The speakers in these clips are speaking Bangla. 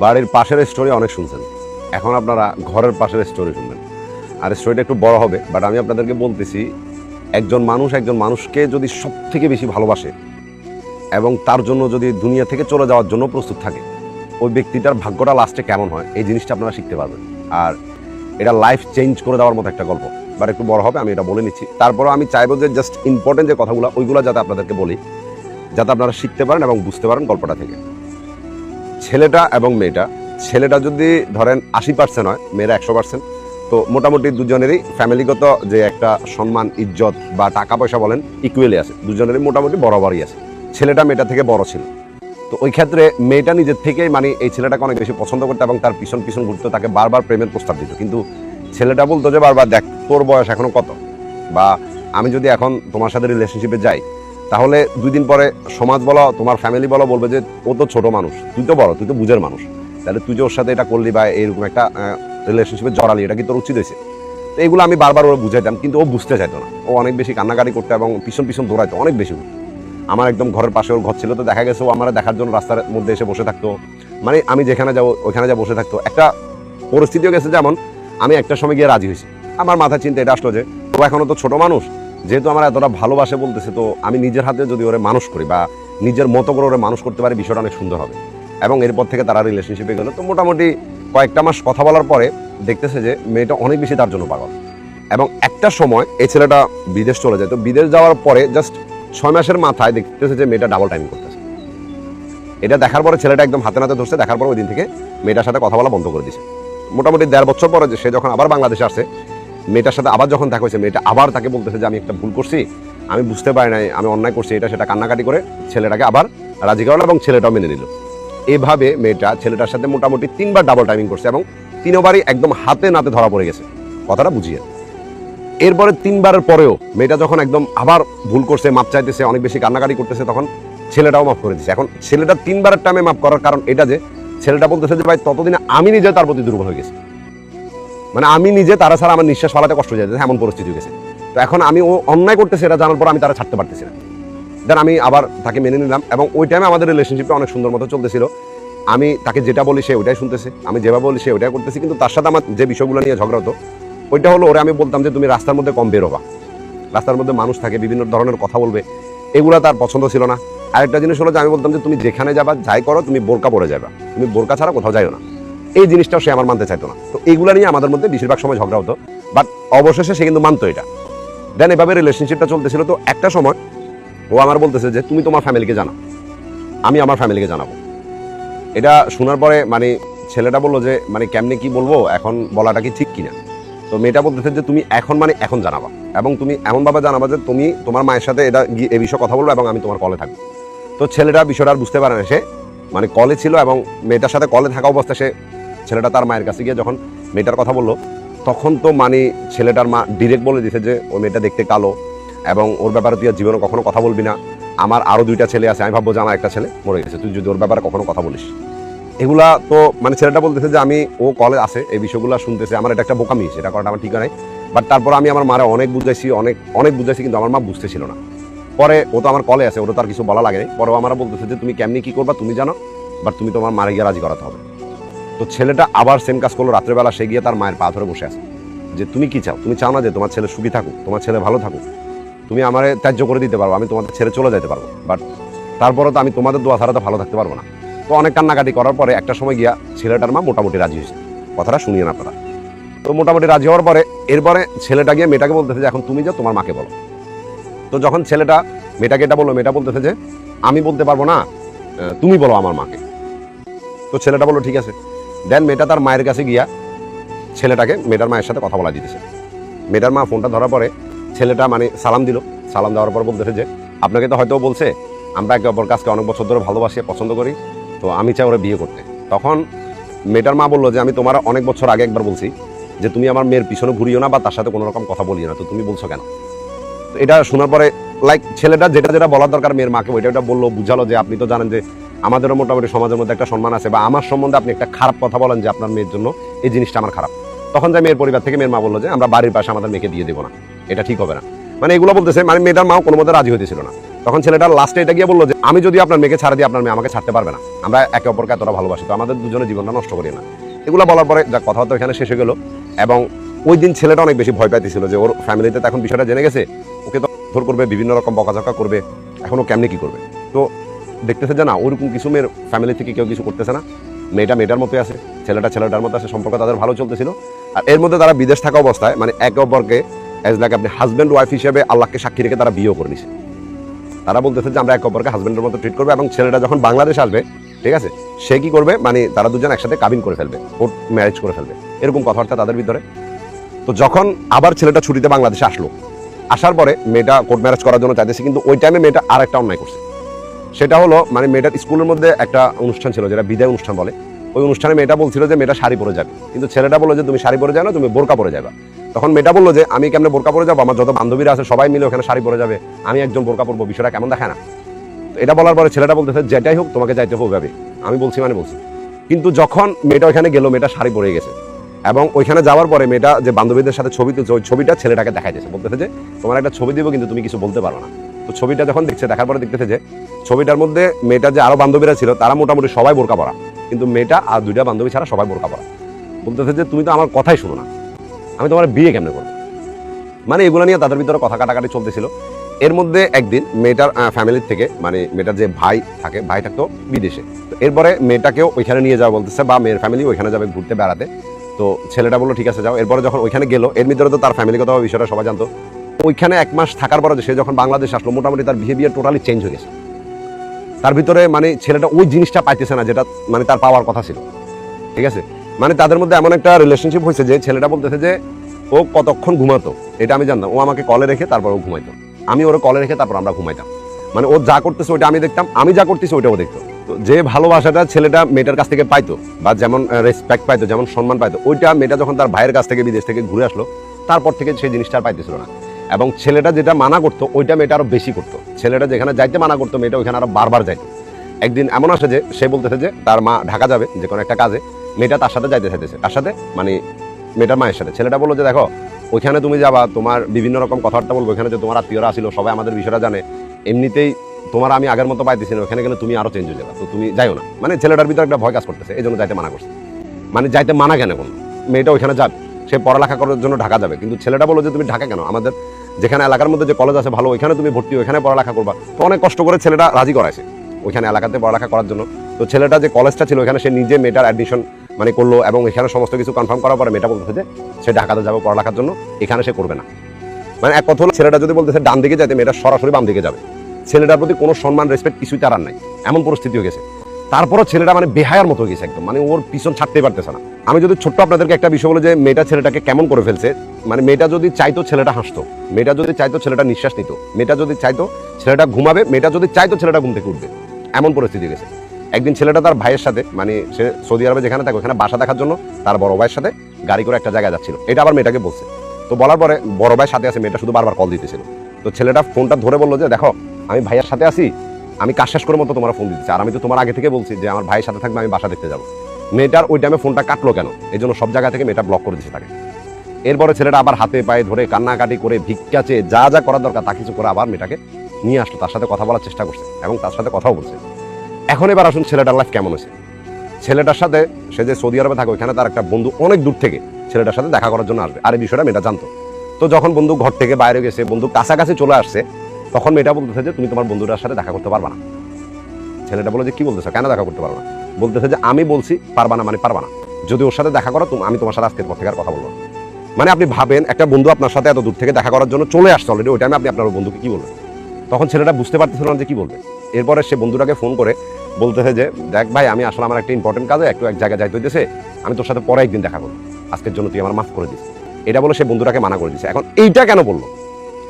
বাড়ির পাশের স্টোরি অনেক শুনছেন। এখন আপনারা ঘরের পাশের স্টোরি শুনবেন। আর স্টোরিটা একটু বড় হবে বাট আমি আপনাদেরকে বলতেছি, একজন মানুষ একজন মানুষকে যদি সব থেকে বেশি ভালোবাসে এবং তার জন্য যদি দুনিয়া থেকে চলে যাওয়ার জন্য প্রস্তুত থাকে, ওই ব্যক্তিটার ভাগ্যটা লাস্টে কেমন হয়, এই জিনিসটা আপনারা শিখতে পারবেন। আর এটা লাইফ চেঞ্জ করে দেওয়ার মতো একটা গল্প। বাট একটু বড় হবে, আমি এটা বলে নিচ্ছি। তারপরও আমি চাইব যে জাস্ট ইম্পর্টেন্ট যে কথাগুলো, ওইগুলো যাতে আপনাদেরকে বলি, যাতে আপনারা শিখতে পারেন এবং বুঝতে পারেন গল্পটা থেকে। ছেলেটা এবং মেয়েটা। ছেলেটা যদি ধরেন আশি পার্সেন্ট হয়, মেয়েরা একশো পার্সেন্ট তো মোটামুটি দুজনেরই ফ্যামিলিগত যে একটা সম্মান, ইজ্জত বা টাকা পয়সা বলেন ইকুয়ালি আছে। দুজনেরই মোটামুটি বরাবরই আছে। ছেলেটা মেয়েটা থেকে বড় ছিল। তো ওই ক্ষেত্রে মেয়েটা নিজের থেকেই মানে এই ছেলেটাকে অনেক বেশি পছন্দ করতো এবং তার পিছন পিছন ঘুরতো তাকে বারবার প্রেমের প্রস্তাব দিত। কিন্তু ছেলেটা বলতো যে, বারবার দেখ, তোর বয়স এখনও কত? বা, আমি যদি এখন তোমার সাথে রিলেশনশিপে যাই তাহলে দুই দিন পরে সমাজ বলো, তোমার ফ্যামিলি বলো, বলবে যে ও তো ছোটো মানুষ, তুই তো বড়, তুই তো বুঝের মানুষ। তাহলে তুই যে ওর সাথে এটা করলি বা এরকম একটা রিলেশনশিপে জড়ালি, এটা কি তোর উচিত হয়েছে। তো এগুলো আমি বারবার ওরা বুঝাইতাম, কিন্তু ও বুঝতে চাইতো না। ও অনেক বেশি কান্নাকাটি করতো এবং পিছন পিছন দৌড়াইতো, অনেক বেশি আমার একদম ঘরের পাশে ওর ঘর ছিল, তো দেখা গেছে ও আমার দেখার জন্য রাস্তার মধ্যে এসে বসে থাকতো। মানে আমি যেখানে যাব ওইখানে যা বসে থাকতো। একটা পরিস্থিতিও গেছে, যেমন আমি একটা সময় গিয়ে রাজি হয়েছি। আমার মাথা চিন্তা এটা আসলো যে, ও এখনও তো ছোটো মানুষ যেহেতু আমার এতটা ভালোবাসে বলতেছে, তো আমি নিজের হাতে যদি ওরে মানুষ করি বা নিজের মতো করে ওরে মানুষ করতে পারি, বিষয়টা অনেক সুন্দর হবে। এবং এরপর থেকে তারা রিলেশনশিপে গেলো। তো মোটামুটি কয়েকটা মাস কথা বলার পরে দেখতেছে যে মেয়েটা অনেক বেশি তার জন্য পাগল। এবং একটা সময় এই ছেলেটা বিদেশ চলে যায়। তো বিদেশ যাওয়ার পরে জাস্ট ছয় মাসের মাথায় দেখতেছে যে মেয়েটা ডাবল টাইম করতেছে। এটা দেখার পরে ছেলেটা একদম হাতে নাতে ধরছে। দেখার পর ওই দিন থেকে মেয়েটার সাথে কথা বলা বন্ধ করে দিছে। মোটামুটি দেড় বছর পরে সে যখন আবার বাংলাদেশে আসে মেয়েটার সাথে আবার যখন দেখা হয়েছে, মেয়েটা আবার তাকে বলতেছে যে, আমি একটা ভুল করছি, আমি বুঝতে পারি নাই, আমি অন্যায় করছি, এটা সেটা কান্নাকাটি করে ছেলেটাকে আবার রাজি করালো এবং ছেলেটাও মেনে নিল। এইভাবে মেয়েটা ছেলেটার সাথে মোটামুটি তিনবার ডাবল টাইমিং করছে এবং তিনবারই একদম হাতে নাতে ধরা পড়ে গেছে। কথাটা বুঝিয়ে। এরপরে তিনবারের পরেও মেয়েটা যখন একদম আবার ভুল করছে, মাপ চাইতেছে, অনেক বেশি কান্নাকাটি করতেছে, তখন ছেলেটাও মাফ করে দিচ্ছে। এখন ছেলেটা তিনবারের টাইমে মাফ করার কারণ এটা যে, ছেলেটা বলতেছে যে, ভাই, ততদিনে আমি নিজে তার প্রতি দুর্বল হয়ে গেছি। মানে আমি নিজে তারা ছাড়া আমার নিঃশ্বাস ফালাতে কষ্ট হয়ে যাচ্ছে, এমন পরিস্থিতি গেছে। তো এখন আমি ও অন্যায় করতেছে, এটা জানার পর আমি তারা ছাড়তে পারতেছি না। দেন আমি আবার তাকে মেনে নিলাম, এবং ওই টাইমে আমাদের রিলেশনশিপটা অনেক সুন্দর মতো চলতেছিল। আমি তাকে যেটা বলি সে ওইটাই শুনতেছে, আমি যেভাবে বলি সে ওইটাই করতেছি, কিন্তু তার সাথে আমার যে বিষয়গুলো নিয়ে ঝগড়া হতো, ওইটা হলো ওরে আমি বলতাম যে, তুমি রাস্তার মধ্যে কম বেরোবা। রাস্তার মধ্যে মানুষ থাকে, বিভিন্ন ধরনের কথা বলবে। এগুলো তার পছন্দ ছিল না। আরেকটা জিনিস হলো যে, আমি বলতাম যে, তুমি যেখানে যাবা, যাই করো, তুমি বোরকা পরে যাবা তুমি বোরকা ছাড়া কোথাও যাইও না। এই জিনিসটাও সে আমার মানতে চাইতো না। তো এইগুলো নিয়ে আমাদের মধ্যে বেশিরভাগ সময় ঝগড়া হতো। বাট অবশেষে সে কিন্তু মানতো এটা। দেন এভাবে রিলেশনশিপটা চলতেছিল। তো একটা সময় ও আমার বলতেছে যে, তুমি তোমার ফ্যামিলিকে জানাও। আমি আমার ফ্যামিলিকে জানাব। এটা শোনার পরে মানে ছেলেটা বলল যে মানে কেমনে কি বলব? এখন বলাটা কি ঠিক কিনা? তো মেয়েটা বলতেছে যে, তুমি এখন মানে এখন জানাবা। এবং তুমি এমনভাবে জানাবা যে, তুমি তোমার মায়ের সাথে এটা এ বিষয়ে কথা বলব এবং আমি তোমার কলে থাকব। তো ছেলেটা বিষয়টা আর বুঝতে পারে না সে। মানে কলে ছিল এবং মেয়েটার সাথে কলে থাকা অবস্থা সে ছেলেটা তার মায়ের কাছে গিয়ে যখন মেয়েটার কথা বলল, তখন তো মানে ছেলেটার মা ডিরেক্ট বলে দিছে যে ওই মেয়েটা দেখতে কালো এবং ওর ব্যাপারে তুই আর জীবনে কখনো কথা বলবি না। আমার আরও দুইটা ছেলে আছে, আমি ভাববো যে আমার একটা ছেলে মরে গেছে। তুই যদি ওর ব্যাপারে কখনো কথা বলিস। এগুলা তো মানে ছেলেটা বলতেছে যে, আমি, ও কলে আছে, এই বিষয়গুলো শুনতেছে। আমার এটা একটা বোকামি, সেটা করাটা আমার ঠিক নাই বাট তারপর আমি আমার মারা অনেক বুঝাইছি, অনেক অনেক বুঝাইছি, কিন্তু আমার মা বুঝতেছিল না। পরে ও তো আমার কলে আছে ওটা তো আর কিছু বলা লাগে নাই। পরে আমার বলতেছে যে, তুমি কেমনি কী করবা, তুমি জানো বাট তুমি তোমার মারে গিয়ে রাজি করাতে হবে। তো ছেলেটা আবার সেম কাজ করল, রাত্রেবেলা সে গিয়ে তার মায়ের পা ধরে বসে আছে। যে তুমি কি চাও? তুমি চাও না যে তোমার ছেলে সুখী থাকুক, তোমার ছেলে ভালো থাকুক। তুমি আমারে ত্যায্য করে দিতে পারব আমি তোমাদের ছেড়ে চলে যেতে পারব। বাট তারপরে তো আমি তোমাদের দোয়া ছাড়া তো ভালো থাকতে পারব না। তো অনেক কান্নাকাটি করার পরে একটা সময় গিয়া ছেলেটার মা মোটামুটি রাজি হয়েছে। কথাটা শুনিয়ে না আপনারা তো মোটামুটি রাজি হওয়ার পরে এরপরে ছেলেটা গিয়ে মেয়েটাকে বলতেছে যে, এখন তুমি যাও, তোমার মাকে বলো। তো যখন ছেলেটা মেয়েটাকে এটা বলল, মেয়েটা বলতেছে যে, আমি বলতে পারব না তুমি বলো আমার মাকে। তো ছেলেটা বলল, ঠিক আছে। দেন মেয়েটা তার মায়ের কাছে গিয়া ছেলেটাকে, মেয়েটার মায়ের সাথে কথা বলা দিতেছে মেয়েটার মা ফোনটা ধরার পরে ছেলেটা মানে সালাম দিল। সালাম দেওয়ার পর বলতেছে যে, আপনাকে তো হয়তো বলছে, আমরা একে অপর কাজকে অনেক বছর ধরে ভালোবাসি, পছন্দ করি, তো আমি চাই ওরা বিয়ে করতে। তখন মেয়েটার মা বলল যে, আমি তোমার অনেক বছর আগে একবার বলছি যে, তুমি আমার মেয়ের পিছনে ঘুরিও না বা তার সাথে কোনো রকম কথা বলিও না, তো তুমি বলছো কেন? তো এটা শোনার পরে লাইক ছেলেটা যেটা যেটা বলার দরকার মেয়ের মাকে, ওইটা ওইটা বলল, বুঝালো যে, আপনি তো জানেন যে আমাদেরও মোটামুটি সমাজের মধ্যে একটা সম্মান আছে বা আমার সম্বন্ধে আপনি একটা খারাপ কথা বলেন যে আপনার মেয়ের জন্য এই জিনিসটা আমার খারাপ। তখন যে মেয়ের পরিবার থেকে মেয়ের মা বলল যে, আমরা বাড়ির পাশে আমাদের মেয়েকে দিয়ে দেবো না। এটা ঠিক হবে না। মানে এগুলো বলতেছে মানে মেয়েটার মাও কোনো মধ্যে রাজি হতেছিল না। তখন ছেলেটা লাস্টে এটা গিয়ে বলল যে, আমি যদি আপনার মেয়েকে ছাড়া দিই, আপনার মেয়ে আমাকে ছাড়তে পারবে না। আমরা একে অপরকে এতটা ভালোবাসি, তো আমাদের দুজনের জীবনটা নষ্ট করি না। এগুলো বলার পরে যা কথাবার্তা এখানে শেষ হয়ে গেল এবং ওই দিন ছেলেটা অনেক বেশি ভয় পাইতেছিল যে, ওর ফ্যামিলিতে তো এখন বিষয়টা জেনে গেছে। ওকে তো ধর করবে, বিভিন্ন রকম বকাঝকা করবে। এখন ও কেমনি কি করবে? তো দেখতেছে যে না, ওরকম কিছু মেয়ের ফ্যামিলি থেকে কেউ কিছু করতেছে না। মেয়েটা মেয়েটার মতোই আছে, ছেলেটা ছেলেটার মতো আছে, সম্পর্ক তাদের ভালো চলতেছিল। আর এর মধ্যে তারা বিদেশ থাকা অবস্থায় মানে একে অপরকে অ্যাজ লাইক আপনি হাজব্যান্ড ওয়াইফ হিসেবে আল্লাহকে সাক্ষী রেখে তারা বিয়েও করে তারা বলতেছে যে আমরা একে অপরকে হাজব্যান্ডের মতো ট্রিট করব এবং ছেলেটা যখন বাংলাদেশ আসবে, ঠিক আছে, সে কি করবে? মানে তারা দুজন একসাথে কাবিন করে ফেলবে কোর্ট ম্যারেজ করে ফেলবে, এরকম কথাবার্তা তাদের ভিতরে। তো যখন আবার ছেলেটা ছুটিতে বাংলাদেশে আসলো, আসার পরে মেয়েটা কোর্ট ম্যারেজ করার জন্য চাইতেছে, কিন্তু ওই টাইমে মেয়েটা আর একটা অন্যায় করছে। সেটা হলো মানে মেয়েটার স্কুলের মধ্যে একটা অনুষ্ঠান ছিল, যেটা বিদায় অনুষ্ঠান বলে। ওই অনুষ্ঠানে মেয়েটা বলছিল যে, মেয়েটা শাড়ি পরে যাবে। কিন্তু ছেলেটা বলল যে, তুমি শাড়ি পরে যাও না, তুমি বোরকা পরে যাবে। তখন মেয়েটা বলল যে, আমি কেমনে বোরকা পরে যাব? আমার যত বান্ধবীরা আছে, সবাই মিলে ওখানে শাড়ি পরে যাবে। আমি একজন বোরকা পরবো, বিষয়টা কেমন দেখে না? এটা বলার পরে ছেলেটা বলতেছে যেটাই হোক, তোমাকে যাইতে হবে। ভাবে আমি বলছি মানে বলছি? কিন্তু যখন মেয়েটা ওখানে গেল, মেয়েটা শাড়ি পরে গেছে। এবং ওইখানে যাওয়ার পরে মেয়েটা যে বান্ধবীদের সাথে ছবি তুলছে, ওই ছবিটা ছেলেটাকে দেখাইতেছে। বলতেছে যে, তোমার একটা ছবি দিব, কিন্তু তুমি কিছু বলতে পারো না। তো ছবিটা যখন দেখছে, দেখার পরে দেখতেছে যে ছবিটার মধ্যে মেয়েটার যে আরও বান্ধবীরা ছিল, তারা মোটামুটি সবাই বোরকা পরা। কিন্তু মেয়েটা আর দুইটা বান্ধবী ছাড়া সবাই বোরকা পরা। বলতেছে যে, তুমি তো আমার কথাই শুনো না। আমি তোমার বিয়ে কেমনে করব? মানে এগুলো নিয়ে তাদের ভিতরে কথা কাটাকাটি চলতেছিল। এর মধ্যে একদিন মেয়েটার ফ্যামিলির থেকে মানে মেয়েটার যে ভাই থাকে, ভাই থাকতো বিদেশে। তো এরপরে মেয়েটাকেও ওইখানে নিয়ে যাওয়া বলতেছে, বা, মেয়ের ফ্যামিলি ওইখানে যাবে ঘুরতে বেড়াতে। তো ছেলেটা বলল, ঠিক আছে, যাও। এরপরে যখন ওইখানে গেলো, এর ভিতরে তো তার ফ্যামিলিগত বিষয়টা সবাই জানতো। ওইখানে এক মাস থাকার পরে সে যখন বাংলাদেশ আসলো, মোটামুটি তার বিহেভিয়ার টোটালি চেঞ্জ হয়ে গেছে। তার ভিতরে মানে ছেলেটা ওই জিনিসটা পাইতেছে না, যেটা মানে তার পাওয়ার কথা ছিল। ঠিক আছে? মানে তাদের মধ্যে এমন একটা রিলেশনশিপ হয়েছে যে ছেলেটা বলতেছে যে, ও কতক্ষণ ঘুমাতো? এটা আমি জানতাম। ও আমাকে কলে রেখে তারপর ও ঘুমাইতো। আমি ওর কলে রেখে তারপর আমরা ঘুমাইতাম। মানে ও যা করতেছে ওইটা আমি দেখতাম, আমি যা করতেছি ওইটা ও দেখতো যে ভালোবাসাটা ছেলেটা মেয়েটার কাছ থেকে পাইতো, বা যেমন রেসপেক্ট পাইতো, যেমন সম্মান পাইতো, ওইটা মেয়েটা যখন তার ভাইয়ের কাছ থেকে বিদেশ থেকে ঘুরে আসলো, তারপর থেকে সেই জিনিসটা আর পাইতেছিল না। এবং ছেলেটা যেটা মানা করতো, ওইটা মেয়েটা আরও বেশি করতো। ছেলেটা যেখানে যাইতে মানা করতো, মেয়েটা ওইখানে আরও বারবার যাইতো। একদিন এমন আসে যে, সে বলতেছে যে, তার মা ঢাকা যাবে, যে কোনো একটা কাজে। মেয়েটা তার সাথে যাইতে চাইতেছে। তার সাথে মানে মেয়েটার মায়ের সাথে। ছেলেটা বলল যে, দেখো, ওইখানে তুমি যাবা, তোমার বিভিন্ন রকম কথাবার্তা বলব। ওইখানে যে তোমার আত্মীয়রা আসিল, সবাই আমাদের বিষয়টা জানে। এমনিতেই তোমার আমি আগের মতো পাইতেছি না। ওখানে গেলে তুমি আরও চেঞ্জ হয়ে যাবে। তো তুমি যাইও না। মানে ছেলেটার ভিতরে একটা ভয় কাজ করতেছে। এই জন্য যাইতে মানা করছে। মানে যাইতে মানা কেন কোন মেয়েটা ওইখানে যাবে। সে পড়ালেখা করার জন্য ঢাকা যাবে। কিন্তু ছেলেটা বলো যে, তুমি ঢাকা কেন? আমাদের যেখানে এলাকার মধ্যে যে কলেজ আছে, ভালো, ওইখানে তুমি ভর্তি, ওইখানে পড়ালেখা করবা। তো অনেক কষ্ট করে ছেলেটা রাজি করাইছে, ওইখানে এলাকাতে পড়ালেখা করার জন্য। তো ছেলেটা যে কলেজটা ছিল ওখানে সে নিজে মেয়েটার অ্যাডমিশন মানে করল এবং এখানে সমস্ত কিছু কনফার্ম করার পরে মেয়েটা বলতেছে যে, সে ঢাকাতে যাবে পড়ালেখার জন্য, এখানে সে করবে না। মানে এক কথা হলো, ছেলেটা যদি বলতেছে ডান দিকে যাইতে, মেয়েটা সরাসরি বাম দিকে যাবে। ছেলেটার প্রতি কোনো সম্মান রেসপেক্ট কিছুই তার আর নাই। এমন পরিস্থিতি হয়ে গেছে। তারপরও ছেলেটা মানে বেহায়ার মতো গেছে একদম। মানে ওর পিছন ছাড়তেই পারতেছে না। আমি যদি ছোট্ট আপনাদেরকে একটা বিষয় বলে যে, মেয়েটা ছেলেটাকে কেমন করে ফেলছে মানে মেয়েটা যদি চাইতো ছেলেটা হাসতো, মেয়েটা যদি চাইতো ছেলেটা নিঃশ্বাস নিত, মেয়েটা যদি চাইতো ছেলেটা ঘুমাবে, মেয়েটা যদি চাইতো ছেলেটা ঘুম থেকে উঠবে, এমন পরিস্থিতি গেছে। একদিন ছেলেটা তার ভাইয়ের সাথে মানে সে সৌদি আরবে যেখানে থাকে, ওখানে বাসা দেখার জন্য তার বড় ভাইয়ের সাথে গাড়ি করে একটা জায়গায় যাচ্ছিল। এটা আবার মেয়েটাকে বলছে। তো বলার পরে বড় ভাইয়ের সাথে আছে, মেয়েটা শুধু বারবার কল দিতেছিল। তো ছেলেটা ফোনটা ধরে বলল যে, দেখো, আমি ভাইয়ের সাথে আছি আমি কাজ শেষ করে মতো তোমার ফোন দিচ্ছি আর আমি তো তোমার আগে থেকে বলছি যে আমার ভাইয়ের সাথে থাকবে, আমি বাসা দেখতে যাব। মেয়েটার ওই টাইমে ফোনটা কাটলো কেন? এই জন্য সব জায়গা থেকে মেয়েটা ব্লক করে দিচ্ছে তাকে। এরপরে ছেলেটা আবার হাতে পায়ে ধরে কান্নাকাটি করে ভিক্ষা চেয়ে যা যা করার দরকার তা কিছু করে আবার মেয়েটাকে নিয়ে আসলো। তার সাথে কথা বলার চেষ্টা করছে এবং তার সাথে কথাও বলছে। এখন এবার আসুন ছেলেটার লাইফ কেমন হয়েছে। ছেলেটার সাথে সে যে সৌদি আরবে থাকে, ওইখানে তার একটা বন্ধু অনেক দূর থেকে ছেলেটার সাথে দেখা করার জন্য আসবে। আর এই বিষয়টা মেয়েটা জানতো। তো যখন বন্ধু ঘর থেকে বাইরে গেছে, বন্ধু কাছাকাছি চলে আসছে তখন মেয়েটা বলতেছে যে, তুমি তোমার বন্ধুটার সাথে দেখা করতে পারবা না। ছেলেটা বলে যে, কি বলতেছো? কেন দেখা করতে পারব না? বলতেছে যে, আমি বলছি, পারবা না মানে পারবা না। যদি ওর সাথে দেখা করো তুমি আমি তোমার সাথে আজকের পর থেকে আর কথা বলব মানে আপনি ভাবেন, একটা বন্ধু আপনার সাথে এত দূর থেকে দেখা করার জন্য চলে আসছে অলরেডি ওই টাইমে আপনি আপনার বন্ধুকে কি বলবেন? তখন ছেলেটা বুঝতে পারতেছিল না যে কি বলবে। এরপরে সে বন্ধুটাকে ফোন করে বলতেছে যে, দেখ ভাই, আমি আসলে আমার একটা ইম্পর্টেন্ট কাজে একটু এক জায়গায় যাইতে হইতেছে, আমি তোর সাথে পরে একদিন দেখা করব। আজকের জন্য তুই আমার মাফ করে দিস। এটা বলে সে বন্ধুটাকে মানা করে দিছে। এখন এইটা কেন বলল?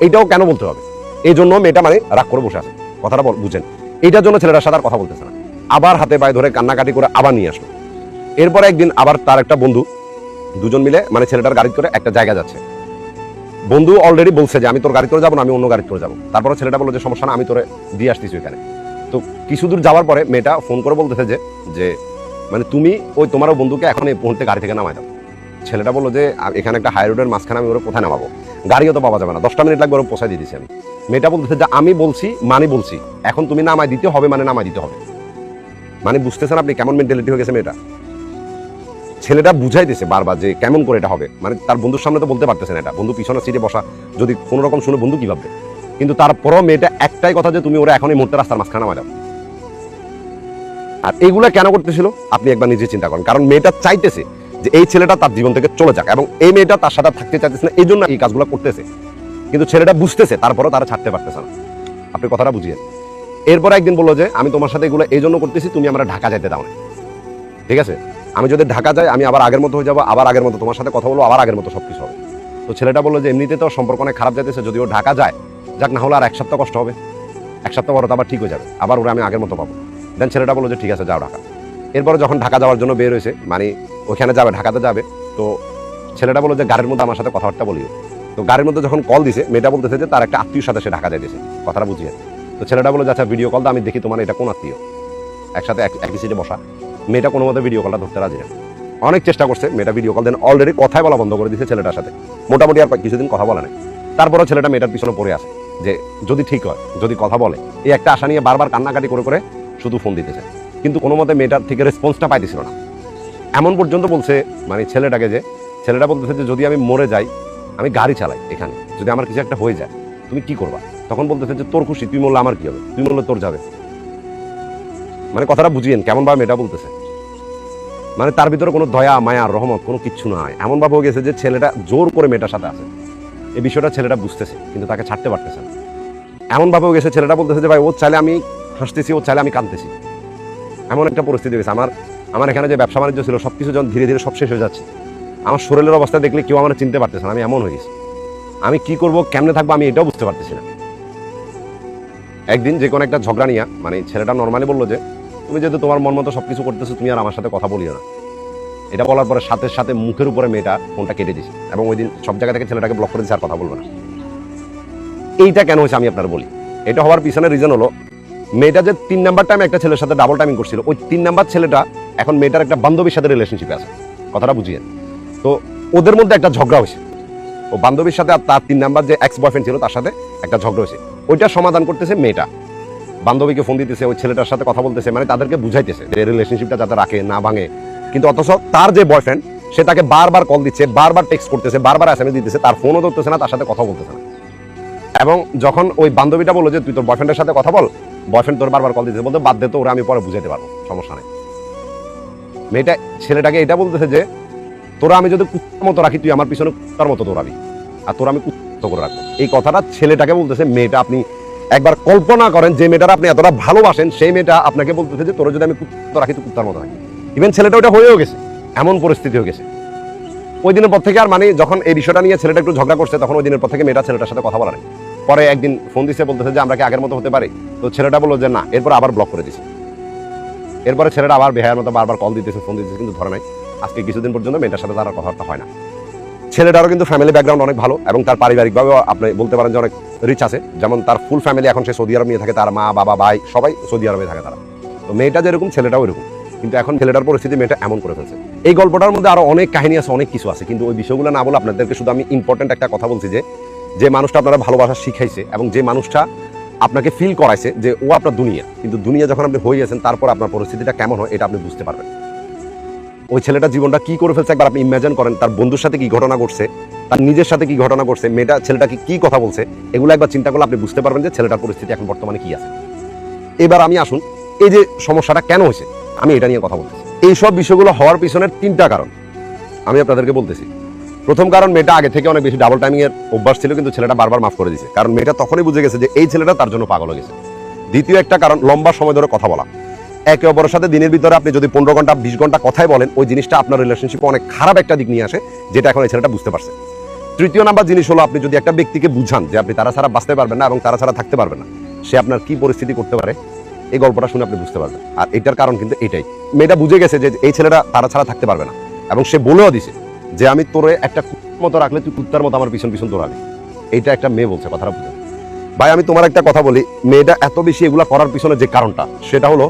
এইটাও কেন বলতে হবে? এই জন্য মেয়েটা মানে রাগ করে বসে আছে। কথাটা বুঝেন। এইটার জন্য ছেলেটার সাথে আর কথা বলতেছে না। আবার হাতে পায়ে ধরে কান্নাকাটি করে আবার নিয়ে আসলো। এরপরে একদিন আবার তার একটা বন্ধু, দুজন মিলে মানে ছেলেটার গাড়ি করে একটা জায়গা যাচ্ছে। বন্ধু অলরেডি বলছে যে, আমি তোর গাড়ি করে যাব না, আমি অন্য গাড়ি করে যাব। তারপরে ছেলেটা বলল যে, সমস্যা না, আমি তোরে দিয়ে আসতেছি ওইখানে। তো কিছু দূর যাওয়ার পরে মেয়েটা ফোন করে বলতেছে যে যে মানে তুমি ওই তোমার বন্ধুকে এখন এই মুহূর্তে গাড়ি থেকে নামাই দাও। ছেলেটা বলল যে এখানে একটা হাই রোডের মাঝখানে আমি ওরা কোথায় নামাবো? গাড়িও তো পাওয়া যাবে না। দশটা মিনিট লাগবে ওরা পৌঁছায় দিয়ে দিছি আমি মেয়েটা বলতেছে যে, আমি বলছি মানে বলছি। এখন তুমি নামাই দিতে হবে মানে নামাই দিতে হবে। মানে বুঝতেছেন আপনি কেমন মেন্টালিটি হয়ে গেছে মেয়েটা? ছেলেটা বুঝাইতেছে বারবার যে, কেমন করে এটা হবে? মানে তার বন্ধুর সামনে তো বলতে পারতেছে না এটা। বন্ধু পিছনে সিটে বসা, যদি কোনো রকম শুনে বন্ধু কি ভাববে? কিন্তু তারপরও মেয়েটা একটাই কথা যে, তুমি ওরা এখন এই মুহূর্তে রাস্তার মাঝখানে নামা যাও আর এইগুলা কেন করতেছিল? আপনি একবার নিজে চিন্তা করেন। কারণ মেয়েটা চাইতেছে যে এই ছেলেটা তার জীবন থেকে চলে যাক এবং এই মেয়েটা তার সাথে থাকতে চাইতেছে না, এই জন্য এই কাজগুলো করতেছে। কিন্তু ছেলেটা বুঝতেছে, তারপরও তারা ছাড়তে পারতেছে না। আপনি কথাটা বুঝিয়ে এরপর একদিন বলল যে, আমি তোমার সাথে এগুলো এই জন্য করতেছি, তুমি আমরা ঢাকা যাইতে দাও না। ঠিক আছে? আমি যদি ঢাকা যাই, আমি আবার আগের মতো হয়ে যাব, আবার আগের মতো তোমার সাথে কথা বলব, আবার আগের মতো সব কিছু হবে। তো ছেলেটা বলল যে, এমনিতে তো সম্পর্ক অনেক খারাপ যাইতেছে যদি ও ঢাকা যায়, যাক না হলে আর এক সপ্তাহ কষ্ট হবে। এক সপ্তাহ পর তো আবার ঠিক হয়ে যাবে, আবার ওরা আমি আগের মতো পাবো। দেন ছেলেটা বলল যে, ঠিক আছে, যাও ঢাকা। এরপরে যখন ঢাকা যাওয়ার জন্য বের হয়েছে মানে ওখানে যাবে, ঢাকাতে যাবে। তো ছেলেটা বলল যে, গাড়ির মধ্যে আমার সাথে কথাবার্তা বলিও। তো গাড়ির মধ্যে যখন কল দিছে, মেয়েটা বলতেছে যে, তার একটা আত্মীয় সাথে সে ঢাকা যাইতেছে। কথাটা বুঝিয়ে তো ছেলেটা বলল আচ্ছা ভিডিও কল আমি দেখি তোমার এটা কোন আত্মীয়? একসাথে একই সিটে বসা। মেয়েটা কোনো মতে ভিডিও কলটা ধরতে রাজি না। অনেক চেষ্টা করছে, মেয়েটা ভিডিও কল দেন অলরেডি কথাই বলা বন্ধ করে দিয়েছে ছেলেটার সাথে। মোটামুটি আর কিছুদিন কথা বলে নাই। তারপরে ছেলেটা মেয়েটার পিছনে পড়ে আসে যে, যদি ঠিক হয়, যদি কথা বলে। এই একটা আশা নিয়ে বারবার কান্নাকাটি করে করে শুধু ফোন দিতেছে। কিন্তু কোনো মতে মেয়েটার থেকে রেসপন্সটা পাইতেছিল না। এমন পর্যন্ত বলছে মানে ছেলেটাকে যে, ছেলেটা বলতেছে যে, যদি আমি মরে যাই, আমি গাড়ি চালাই এখানে। যদি আমার কিছু একটা হয়ে যায়, তুমি কি করবা? তখন বলতেছে যে, তোর খুশি, তুই বললে আমার কি হবে? তুই বললে তোর যাবে। মানে কথাটা বুঝিয়েন, কেমন ভাবে মেয়েটা বলতেছে। মানে তার ভিতরে কোনো দয়া, মায়া, রহমত কোনো কিচ্ছু নাই। এমন ভাবে হয়ে গেছে যে, ছেলেটা জোর করে মেয়েটার সাথে আছে। এই বিষয়টা ছেলেটা বুঝতেছে, কিন্তু তাকে ছাড়তে পারতেছে না। এমন ভাবে হয়ে গেছে, ছেলেটা বলতেছে যে, ভাই, ও চাইলে আমি হাসতেছি, ও চাইলে আমি কাঁদতেছি। এমন একটা পরিস্থিতি হয়েছে। আমার আমার এখানে যে ব্যবসা বাণিজ্য ছিল সব কিছু যখন ধীরে ধীরে সব শেষ হয়ে যাচ্ছে, আমার শরীরের অবস্থা দেখলে কেউ আমার চিনতে পারতেছে না, আমি এমন হয়ে গেছি। আমি কি করব, কেমনে থাকব, আমি এটাও বুঝতে পারতেছি না। একদিন যে কোনো একটা ঝগড়া নিয়ে মানে ছেলেটা নর্মালি বলল যে, তুমি যেহেতু তোমার মন মতো সবকিছু করতেছো, তুমি আর আমার সাথে কথা বলিও না। এটা বলার পরে সাথে সাথে মুখের উপরে মেয়েটা ফোনটা কেটে দিছে এবং ওই দিন সব জায়গা থেকে ছেলেটাকে ব্লক করে দিচ্ছে আর কথা বলব না। এইটা কেন হয়েছে আমি আপনার বলি। এটা হওয়ার পিছনে রিজন হলো, মেয়েটা যে তিন নাম্বার টাইম একটা ছেলের সাথে ডাবল টাইমিং করছিল, ওই তিন নাম্বার ছেলেটা এখন মেয়েটার একটা বান্ধবীর সাথে রিলেশনশিপে আছে। কথাটা বুঝিয়ে তো ওদের মধ্যে একটা ঝগড়া হয়েছে। ও বান্ধবীর সাথে আর তার তিন নাম্বার যে এক্স বয়ফ্রেন্ড ছিল তার সাথে একটা ঝগড়া হয়েছে। ওইটা সমাধান করতেছে মেয়েটা। বান্ধবীকে ফোন দিতেছে, ওই ছেলেটার সাথে কথা বলতেছে মানে তাদেরকে বুঝাইতেছে যে রিলেশনশিপটা যাতে রাখে, না ভাঙে। কিন্তু অথচ তার যে বয়ফ্রেন্ড সে তাকে বারবার কল দিচ্ছে, বারবার টেক্সট করতেছে, বারবার এসএমএস দিতেছে, তার ফোনও ধরতেছে না, তার সাথে কথা বলতেছে না। এবং যখন ওই বান্ধবীটা বলল যে, তুই তোর বয়ফ্রেন্ডের সাথে কথা বল? বয়ফ্রেন্ড তোর বারবার কল দিতেছে, বলতে বাদ দে তো ওরা আমি পরে বুঝাইতে পারব, সমস্যা নেই। মেয়েটা, ছেলেটাকে এটা বলতেছে যে, তোরা আমি যদি কুত্তার মতো রাখি, তুই আমার পিছনে কুত্তার মতো দৌড়াবি। আর তোরা আমি কুত্ত করে রাখব। এই কথাটা ছেলেটাকে বলতেছে, মেয়েটা, আপনি একবার কল্পনা করেন যে মেয়েটার আপনি এতটা ভালোবাসেন, সেই মেয়েটা আপনাকে বলতেছে যে, তোরা যদি আমি কুত্ত রাখি, তুই কুত্তার মতো রাখি ইভেন ছেলেটা ওটা হয়েও গেছে। এমন পরিস্থিতি হয়ে গেছে। ওই দিনের পর থেকে আর মানে যখন এই বিষয়টা নিয়ে ছেলেটা একটু ঝগড়া করছে, তখন ওই দিনের পর থেকে মেয়েটা ছেলেটার সাথে কথা বলা পরে একদিন ফোন দিছে, বলতেছে যে, আমরা কি আগের মতো হতে পারি? তো ছেলেটা বলল যে, না। এরপর আবার ব্লক করে দিছে। এরপরে ছেলেটা আবার বেহার মতো বারবার কল দিতেছে ফোন দিতেছে, কিন্তু ধরে নাই। আজকে কিছুদিন পর্যন্ত মেয়েটার সাথে তার কথাবার্তা হয় না। ছেলেটারও কিন্তু ফ্যামিলি ব্যাকগ্রাউন্ড অনেক ভালো এবং তার পারিবারিকভাবেও আপনি বলতে পারেন যে অনেক রিচ আছে। যেমন তার ফুল ফ্যামিলি এখন সে সৌদি আরব নিয়ে থাকে, তার মা, বাবা, ভাই, সবাই সৌদি আরবে থাকে তারা। তো মেয়েটা যেরকম, ছেলেটাও এরকম। কিন্তু এখন ছেলেটার পরিস্থিতি মেয়েটা এমন করে ফেলছে। এই গল্পটার মধ্যে আরও অনেক কাহিনী আছে, অনেক কিছু আছে। কিন্তু ওই বিষয়গুলো না বলে আপনাদেরকে শুধু আমি ইম্পর্টেন্ট একটা কথা বলছি যে যে মানুষটা আপনারা ভালোবাসা শিখাইছে এবং যে মানুষটা আপনাকে ফিল করাইছে যে ও আপনার দুনিয়া। কিন্তু দুনিয়া যখন আপনি হয়ে গেছেন, তারপর আপনার পরিস্থিতিটা কেমন হয় এটা আপনি বুঝতে পারবেন। ওই ছেলেটা জীবনটা কি করে ফেলছে একবার আপনি ইমাজিন করেন, তার বন্ধুর সাথে কি ঘটনা ঘটছে, তার নিজের সাথে কি ঘটনা ঘটছে, মেয়েটা, ছেলেটাকে কি কথা বলছে, এগুলো একবার চিন্তা করলে আপনি বুঝতে পারবেন যে ছেলেটার পরিস্থিতি এখন বর্তমানে কি আছে। এবার আমি আসুন, এই যে সমস্যাটা কেন হয়েছে, আমি এটা নিয়ে কথা বলতেছি। এইসব বিষয়গুলো হওয়ার পিছনের তিনটা কারণ। আমি আপনাদেরকে বলতেছি প্রথম কারণ মেয়েটা আগে থেকে অনেক বেশি ডাবল টাইমিং এর অভ্যাস ছিল, কিন্তু ছেলেটা বারবার মাফ করে দিয়েছে। কারণ মেয়েটা তখনই বুঝে গেছে যে এই ছেলেটা তার জন্য পাগল গেছে। দ্বিতীয় একটা কারণ, লম্বা সময় ধরে কথা বলা। একে অপরের সাথে দিনের ভিতরে আপনি যদি পনেরো ঘণ্টা, বিশ ঘণ্টা কথাই বলেন, ওই জিনিসটা আপনার রিলেশনশিপে অনেক খারাপ একটা দিক নিয়ে আসে, যেটা এখন এই ছেলেটা বুঝতে পারছে। তৃতীয় নাম্বার জিনিস হলো, আপনি যদি একটা ব্যক্তিকে বুঝান যে আপনি তারা ছাড়া বাঁচতে পারবেন না এবং তারা ছাড়া থাকতে পারবেন না, সে আপনার কি পরিস্থিতি করতে পারে, এই গল্পটা শুনে আপনি বুঝতে পারবেন। আর এটার কারণ কিন্তু এটাই। মেয়েটা বুঝে গেছে যে এই ছেলেটা তারা ছাড়া থাকতে পারবে না। এবং সে বলেও দিছে যে আমি তোরে একটা মতো রাখলে তুই কুত্তার মতো আমার পিছন পিছন দৌড়াবি এইটা একটা মেয়ে বলছে, কথাটা বুঝে ভাই, আমি তোমার একটা কথা বলি, মেয়েটা এত বেশি এগুলা করার পিছনে যে কারণটা, সেটা হলো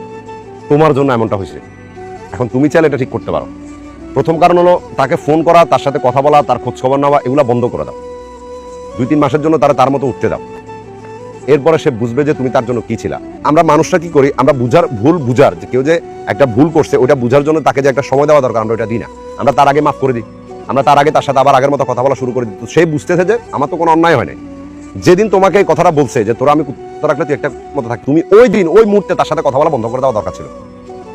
তোমার জন্য এমনটা হয়েছে। এখন তুমি চাইলে এটা ঠিক করতে পারো। প্রথম কারণ হলো, তাকে ফোন করা, তার সাথে কথা বলা, তার খোঁজ খবর নেওয়া, এগুলো বন্ধ করে দাও। দুই তিন মাসের জন্য তারা তার মতো উঠতে দাও। এরপরে সে বুঝবে যে তুমি তার জন্য কি ছিলা। আমরা মানুষরা কি করি, আমরা বুঝার ভুল বুঝার, যে কেউ যে একটা ভুল করছে ওটা বুঝার জন্য তাকে যে একটা সময় দেওয়া দরকার, আমরা ওটা দিই না। আমরা তার আগে মাফ করে দিই। আমরা তার আগে তার সাথে আবার আগের মতো কথা বলা শুরু করে। দিই তো সে বুঝতেছে যে আমার তো কোনো অন্যায় হয় নাই। যেদিন তোমাকে এই কথাটা বলছে যে তোরা আমি কুত্তা রাখলে তুই একটা মতো থাক, তুমি ওই দিন, ওই মুহূর্তে তার সাথে কথা বলা বন্ধ করে দেওয়া দরকার ছিল।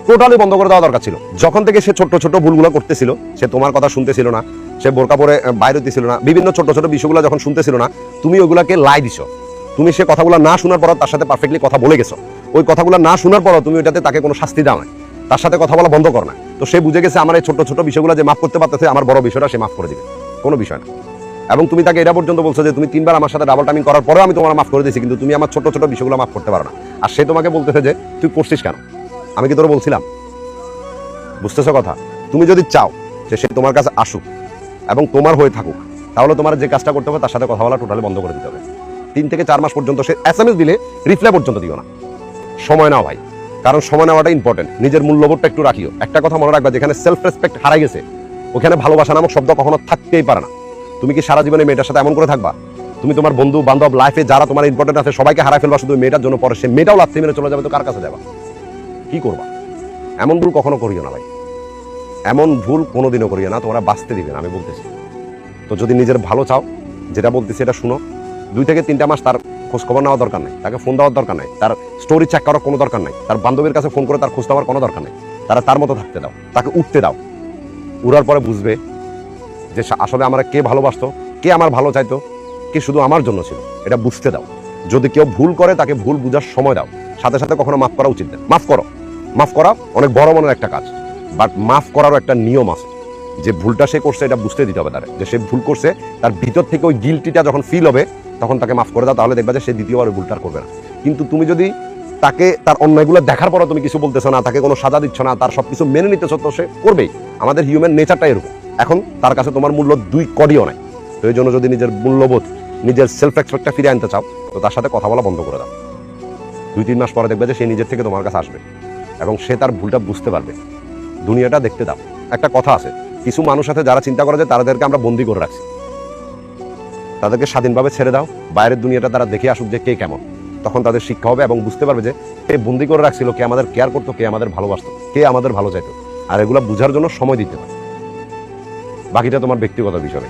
টোটালি বন্ধ করে দেওয়া দরকার ছিল। যখন থেকে সে ছোট ছোট ভুলগুলো করতেছিল, সে তোমার কথা শুনতেছিল না, সে বোরকা পরে বাইরে দিছিল না, বিভিন্ন ছোট ছোট বিষয়গুলো যখন শুনতেছিল না, তুমি ওগুলাকে লাই দিছো। তুমি সে কথাগুলো না শোনার পর তার সাথে পারফেক্টলি কথা বলে গেছো। ওই কথাগুলো না শোনার পর তুমি ওইটাতে তাকে কোনো শাস্তি দাও না তার সাথে কথা বলা বন্ধ করো না। তো সে বুঝে গেছে আমার এই ছোট ছোট বিষয়গুলো যে মাফ করতে পারতেছে, আমার বড় বিষয়টা সে মাফ করে দিবে। কোনো বিষয় না। এবং তুমি তাকে এটা পর্যন্ত বলছো যে তুমি তিনবার আমার সাথে ডাবল টাইমিং করার পরেও আমি তোমার মাফ করে দিয়েছি, কিন্তু তুমি আমার ছোট ছোট বিষয়গুলো মাফ করতে পারো না। আর সে তোমাকে বলতেছে যে, তুই করছিস কেন? আমি কি তোর বলছিলাম? বুঝতেছো কথা? তুমি যদি চাও যে সে তোমার কাছে আসুক এবং তোমার হয়ে থাকুক, তাহলে তোমার যে কাজটা করতে হবে, তার সাথে কথা বলা টোটালি বন্ধ করে দিতে হবে। তিন থেকে চার মাস পর্যন্ত সে এস দিলে রিপ্লাই পর্যন্ত দিও না। সময় নাও ভাই। কারণ সময় নেওয়াটা ইম্পর্টেন্ট নিজের মূল্যবোধটা একটু রাখিও। একটা কথা মনে রাখবা, যেখানে সেলফ রেসপেক্ট হারাই গেছে, ওখানে ভালোবাসা নামক শব্দ কখনো থাকতেই পারে না। তুমি কি সারা জীবনে মেয়েটার সাথে এমন করে থাকবা? তুমি তোমার বন্ধু, বান্ধব লাইফে যারা তোমার ইম্পর্টেন্ট আছে, সবাইকে হারাই ফেলবা, শুধু মেয়েটার জন্য পরে সে মেয়েটাও লাথি মেরে চলে যাবে, তো কার কাছে যাবা? কি করবা? এমন ভুল কখনো করিও না ভাই। এমন ভুল কোনোদিনও করিও না, তোমরা বাঁচতে দিবে না, আমি বলতেছি। তো যদি নিজের ভালো চাও, যেটা বলতেছি, এটা শুনো। দুই থেকে তিনটা মাস তার খোঁজ খবর নেওয়ার দরকার নাই, তাকে ফোন দেওয়ার দরকার নাই, তার স্টোরি চেক করার কোনো দরকার নাই, তার বান্ধবীর কাছে ফোন করে তার খোঁজ দেওয়ার কোনো দরকার নাই, তারা তার মতো থাকতে দাও, তাকে উঠতে দাও। উড়ার পরে বুঝবে যে আসলে আমরা কে ভালোবাসতো, কে আমার ভালো চাইতো, কে শুধু আমার জন্য ছিল, এটা বুঝতে দাও। যদি কেউ ভুল করে, তাকে ভুল বুঝার সময় দাও, সাথে সাথে কখনো মাফ করা উচিত না। মাফ করো, মাফ করা অনেক বড় মনের একটা কাজ বাট মাফ করারও একটা নিয়ম আছে, যে ভুলটা সে করছে, এটা বুঝতে দিতে হবে তার। যে সে ভুল করছে, তার ভিতর থেকে ওই গিলটিটা যখন ফিল হবে তখন তাকে মাফ করে দাও, তাহলে দেখবা যে সে দ্বিতীয়বার ওই ভুলটা করবে না। কিন্তু তুমি যদি তাকে তার অন্যায়গুলো দেখার পরও তুমি কিছু বলতেছো না, তাকে কোনো সাজা দিচ্ছ না, তার সবকিছু মেনে নিতেছো, তো সে করবেই। আমাদের হিউম্যান নেচারটা এরকম। এখন তার কাছে তোমার মূল্য দুই কডিও নাই। তো এই জন্য যদি নিজের মূল্যবোধ, নিজের সেলফ রেসপেক্টটা ফিরে আনতে চাও, তো তার সাথে কথা বলা বন্ধ করে দাও। দুই তিন মাস পরে দেখবে যে সে নিজের থেকে তোমার কাছে আসবে এবং সে তার ভুলটা বুঝতে পারবে। দুনিয়াটা দেখতে দাও। একটা কথা আছে, কিছু মানুষ সাথে যারা চিন্তা করে যে তাদেরকে আমরা বন্দি করে রাখছি। তাদেরকে স্বাধীনভাবে ছেড়ে দাও। বাইরের দুনিয়াটা তারা দেখে আসুক যে কে কেমন। তখন তাদের শিক্ষা হবে এবং বুঝতে পারবে যে কে বন্দি করে রাখছিল, কে আমাদের কেয়ার করতো, কে আমাদের ভালোবাসতো, কে আমাদের ভালো চাইতো। আর এগুলো বোঝার জন্য সময় দিতে হয়। বাকিটা তোমার ব্যক্তিগত বিষয়।